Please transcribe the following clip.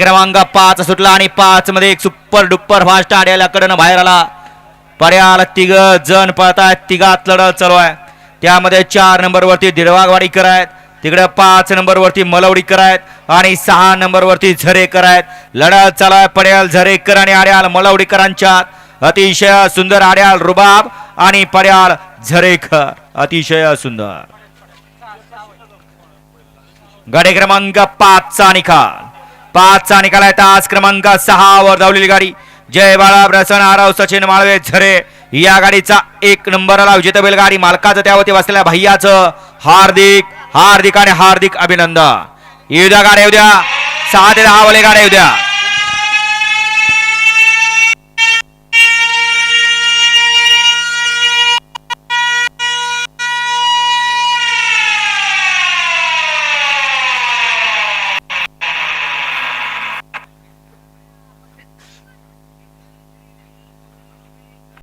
क्रमांक पाच सुटला आणि पाच मध्ये एक सुपर डुप्पर फास्ट आड्याला कडनं बाहेर आला. पर्याला तिघ जण पळतायत तिघात लढत चालू आहे. त्यामध्ये चार नंबर वरती दिडवागवाडीकर आहेत तिकडे पाच नंबर वरती मलवडीकर आहेत आणि सहा नंबर वरती झरेकर आहेत. लढत चालू आहे पड्याल झरेकर आणि आड्याल मलवडीकरांच्या. अतिशय सुंदर आड्याल रुबाब आणि पर्याल झरेकर अतिशय सुंदर. गाडी क्रमांक पाचचा निकाल. पाचचा निकाल आहे. तास क्रमांक सहा वर धावलेली गाडी. जय बाळा प्रसन आराव सचिन माळवे झरे या गाडीचा एक नंबरला विजेता बैलगाडी. मालकाचं त्यावरती बसलेल्या भैयाचं हार्दिक हार्दिक आणि हार्दिक अभिनंदन. येऊ द्या गाड्या येऊ द्या. सहा ते दहा वाले गाड्या येऊ द्या.